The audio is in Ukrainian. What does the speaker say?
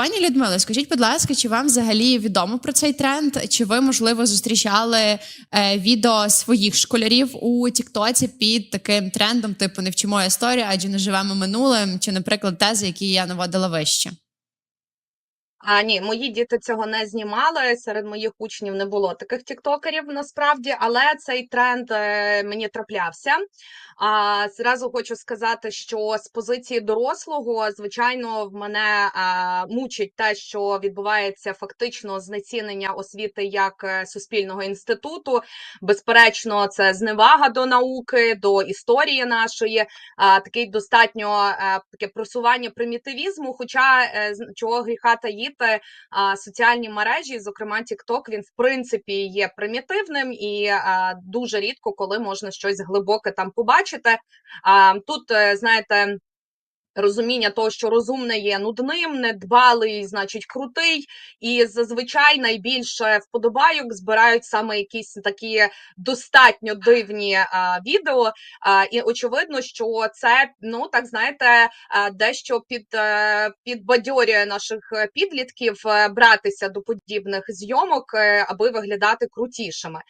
Пані Людмило, скажіть, будь ласка, чи вам взагалі відомо про цей тренд? Чи ви можливо зустрічали е, відео своїх школярів у Тіктоці під таким трендом, типу не вчимо історію, адже не живемо минулим, чи, наприклад, тези, які я наводила вище? А ні, мої діти цього не знімали. Серед моїх учнів не було таких тіктокерів насправді, але цей тренд е, мені траплявся. А зразу хочу сказати, що з позиції дорослого, звичайно, в мене а, мучить те, що відбувається фактично знецінення освіти як е, суспільного інституту. Безперечно, це зневага до науки, до історії нашої, а, такий достатньо е, таке просування примітивізму. Хоча чого гріха таїти, а, соціальні мережі, зокрема TikTok, він в принципі є примітивним і дуже рідко, коли можна щось глибоке там побачити. Тут, е, знаєте. Розуміння того, що розумне є нудним, недбалий, значить, крутий, і зазвичай найбільше вподобайок збирають саме якісь такі достатньо дивні а, відео. А, і очевидно, що це ну так знаєте, а, дещо під е, підбадьорює наших підлітків е, братися до подібних зйомок, е, аби виглядати крутішими.